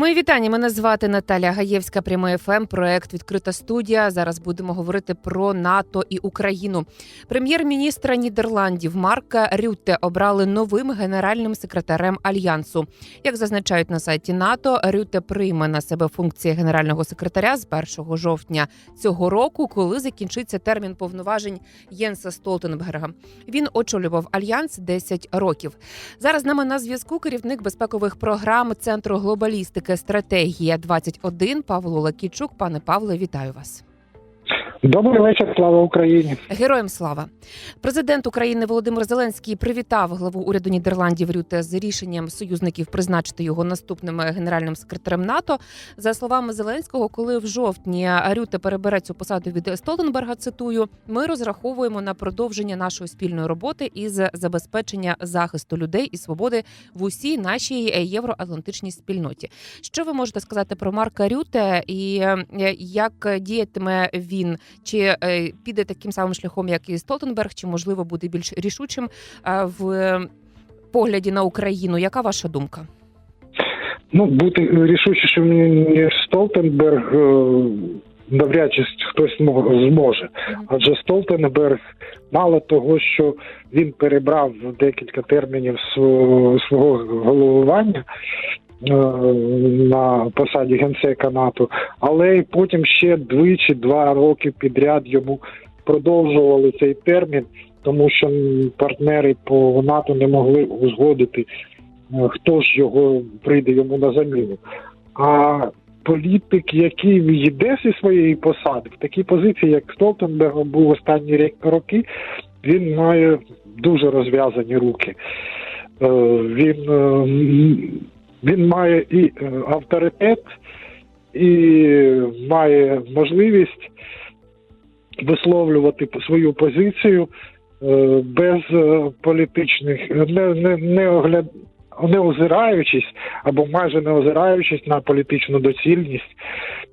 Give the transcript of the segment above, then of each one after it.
Мої вітання. Мене звати Наталя Гаєвська. Прямий ФМ. Проект Відкрита студія. Зараз будемо говорити про НАТО і Україну. Прем'єр-міністра Нідерландів Марка Рютте обрали новим генеральним секретарем альянсу. Як зазначають на сайті НАТО, Рютте прийме на себе функції генерального секретаря з 1 жовтня цього року, коли закінчиться термін повноважень Єнса Столтенберга. Він очолював альянс 10 років. Зараз з нами на зв'язку керівник безпекових програм Центру глобалістики стратегія 21 Павло Лакічук. Пане Павле, вітаю вас. Добрий вечір, слава Україні. Героям слава президент України Володимир Зеленський привітав главу уряду Нідерландів Рюте з рішенням союзників призначити його наступним генеральним секретарем НАТО. За словами Зеленського, коли в жовтні Рюте перебере цю посаду від Столтенберга, цитую, ми розраховуємо на продовження нашої спільної роботи із забезпечення захисту людей і свободи в усій нашій євроатлантичній спільноті. Що ви можете сказати про Марка Рюте і е, як діятиме він? Чи е, піде таким самим шляхом, як і Столтенберг, чи можливо буде більш рішучим е, в погляді на Україну? Яка ваша думка? Ну, бути рішучішим ніж Столтенберг, е, навряд чи хтось зможе. Адже Столтенберг, мало того, що він перебрав декілька термінів свого головування на посаді генсека НАТО, але й потім ще двічі два роки підряд йому продовжували цей термін, тому що партнери по НАТО не могли узгодити, е, хто ж його прийде йому на заміну. А політик, який йде зі своєї посади, в такій позиції, як Столтенберг був останні роки, він має дуже розв'язані руки. Е, Він, е, він має і е, авторитет, і має можливість висловлювати свою позицію е, без е, політичних, не, не, не, огляд, не озираючись або майже не озираючись на політичну доцільність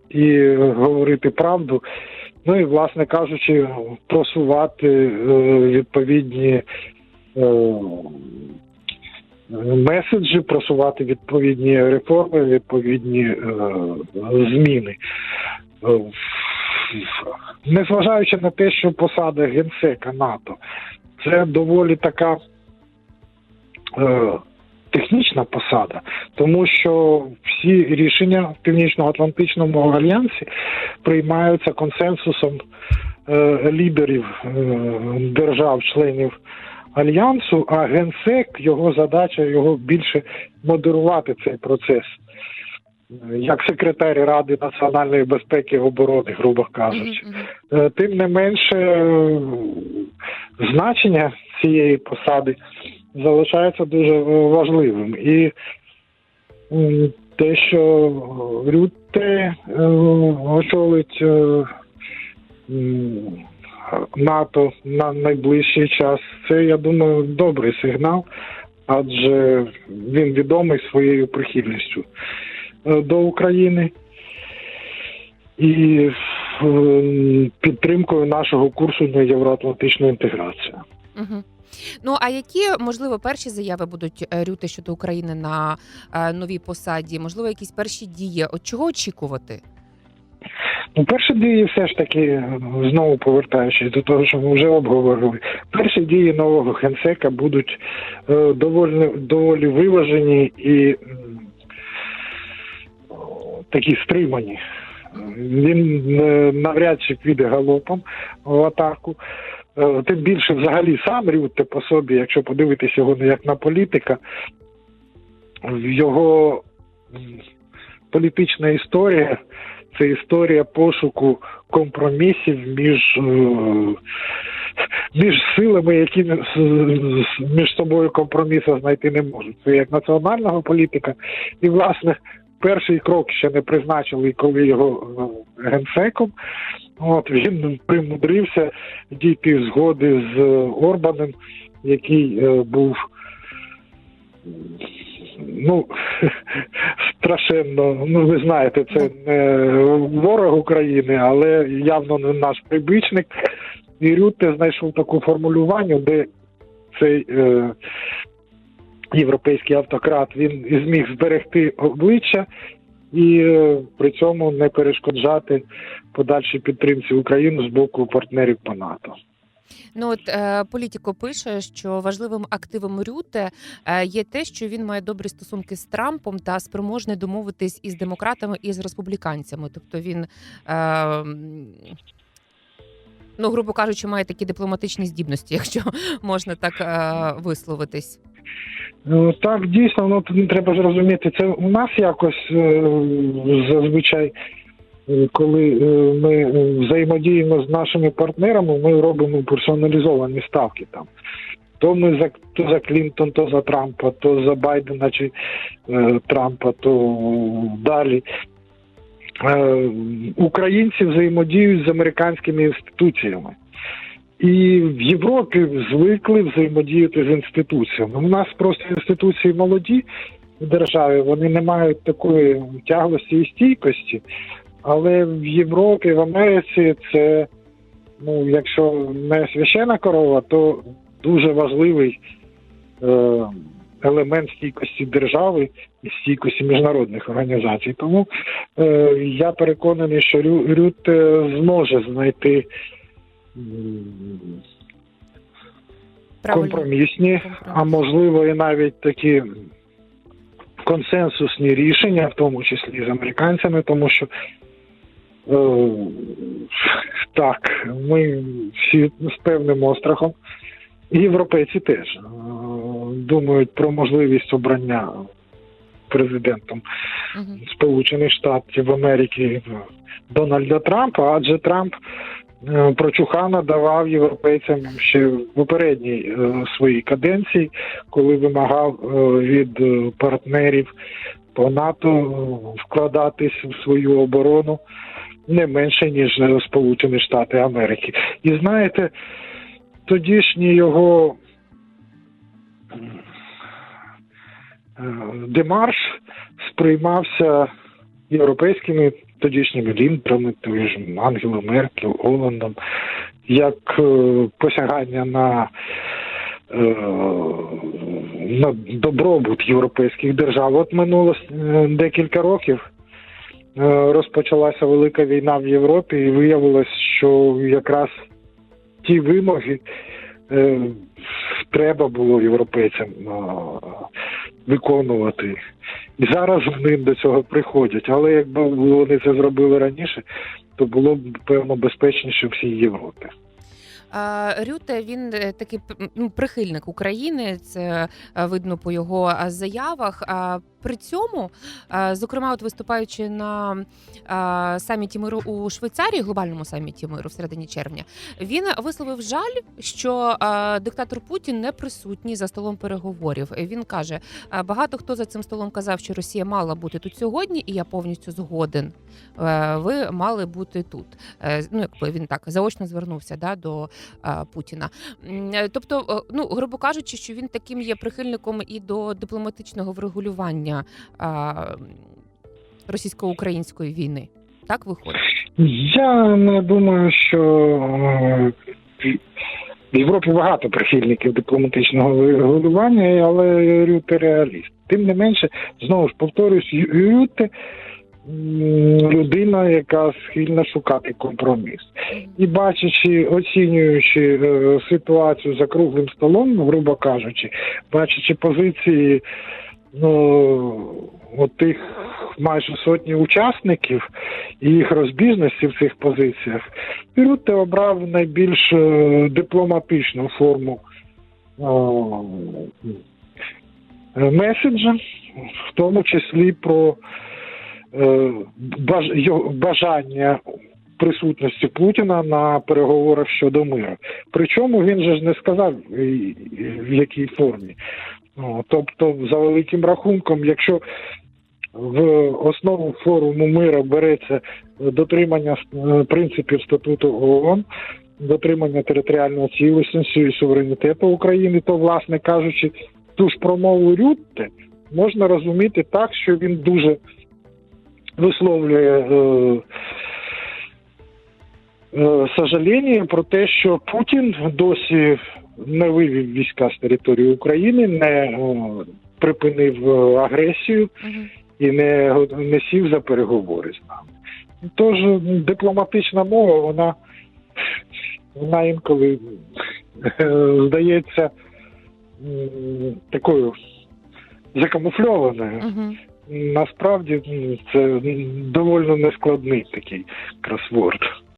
і говорити правду. Ну і, власне кажучи, просувати відповідні меседжі, просувати відповідні реформи, відповідні е, зміни. Е, Незважаючи на те, що посада генсека НАТО це доволі така е, технічна посада, тому що всі рішення в Північно-Атлантичному альянсі приймаються консенсусом е, лідерів е, держав-членів альянсу, а генсек його задача його більше модерувати цей процес. Е, Як секретар Ради національної безпеки і оборони, грубо кажучи. Е, Тим не менше, е, значення цієї посади залишається дуже важливим. І те, що Рютте е, очолить НАТО на найближчий час, це, я думаю, добрий сигнал, адже він відомий своєю прихильністю е, до України і е, підтримкою нашого курсу на євроатлантичну інтеграцію. Ну а які можливо перші заяви будуть е, Рюте щодо України на новій посаді? Можливо, якісь перші дії? От чого очікувати? Ну, перші дії, все ж таки, е, знову повертаючись до того, що ми вже обговорили, перші дії нового генсека будуть е, доволі, доволі виважені і о, такі стримані. Він е, навряд чи піде галопом в атаку. Е, Тим більше, взагалі, сам Рютте по собі, якщо подивитися його як на політика, його політична історія це історія пошуку компромісів між, е, між силами, які між собою компромісу знайти не можуть. Це як національного політика, і власне перший крок ще не призначили, коли його е, генсеком. От він примудрився дійти згоди з Орбаном, який е, був ну страшенно. Ну ви знаєте, це не ворог України, але явно не наш прибічник. І Рютте знайшов таке формулювання, де цей е, європейський автократ він зміг зберегти обличчя і е, при цьому не перешкоджати подальшій підтримці України з боку партнерів по НАТО. Ну от е, політико пише, що важливим активом Рюте е, є те, що він має добрі стосунки з Трампом та спроможний домовитись із демократами і з республіканцями. Тобто він. Е, Ну, грубо кажучи, має такі дипломатичні здібності, якщо можна так е, висловитись. Ну, Так, дійсно, ну треба ж розуміти, це у нас якось е, зазвичай, коли е, ми е, взаємодіємо з нашими партнерами, ми робимо персоналізовані ставки там. То ми за то за Клінтон, то за Трампа, то за Байдена чи е, Трампа, то далі. Е, українці взаємодіють з американськими інституціями. І в Європі звикли взаємодіяти з інституціями. У нас просто інституції молоді в державі, вони не мають такої тяглості і стійкості. Але в Європі, в Америці це, ну, якщо не священа корова, то дуже важливий е, елемент стійкості держави і стійкості міжнародних організацій. Тому е, я переконаний, що Рю- Рют е, зможе знайти Правильно. компромісні, а можливо і навіть такі консенсусні рішення, в тому числі з американцями, тому що так, ми всі з певним острахом, і європейці теж е, думають про можливість обрання президентом. Сполучених Штатів Америки Дональда Трампа, адже Трамп е, прочухана давав європейцям ще в попередній е, своїй каденції, коли вимагав е, від е, партнерів по НАТО е, вкладатись в свою оборону не менше ніж Сполучені Штати Америки. І знаєте, тодішній його е, демарш сприймався європейськими тодішніми лідерами, тою ж Ангелою Меркель, Оландом, як е, посягання на, е, на добробут європейських держав. От минуло декілька років. Е, Розпочалася велика війна в Європі, і виявилось, що якраз ті вимоги е, треба було європейцям е, виконувати. І зараз вони до цього приходять. Але якби вони це зробили раніше, то було б певно безпечніше всій Європі. Рюте він е, такий ну, прихильник України. Це е, видно по його заявах. При цьому, зокрема, от виступаючи на саміті миру у Швейцарії, глобальному саміті миру в середині червня, він висловив жаль, що диктатор Путін не присутній за столом переговорів. Він каже: багато хто за цим столом казав, що Росія мала бути тут сьогодні, і я повністю згоден. Е, Ви мали бути тут. Ну, якби він так заочно звернувся да, до Путіна. Е, Тобто, е, ну грубо кажучи, що він таким є прихильником і до дипломатичного врегулювання е, російсько-української війни. Так виходить. Я не думаю, що е, в Європі багато прихильників дипломатичного регулювання, але Рюте реаліст. Тим не менше, знову ж повторюсь, Рюте людина, яка схильна шукати компроміс. І бачачи, оцінюючи е, ситуацію за круглим столом, грубо кажучи, бачачи позиції ну, от тих майже сотні учасників і їх розбіжності в цих позиціях, Рюте обрав найбільш е, дипломатичну форму е, меседжа, в тому числі про бажання присутності Путіна на переговорах щодо миру. Причому він же ж не сказав і в якій формі. Ну, тобто, за великим рахунком, якщо в основу форуму миру береться дотримання е, принципів статуту ООН, дотримання територіального цілісності і суверенітету України, то, власне кажучи, ту ж промову Рютте можна розуміти так, що він дуже висловлює е, е, сожаління про те, що Путін досі не вивів війська з території України, не о, припинив е, агресію і не, не сів за переговори з нами. Тож дипломатична мова, вона, вона інколи е, здається такою закамуфльованою. Насправді це доволі нескладний такий кросворд.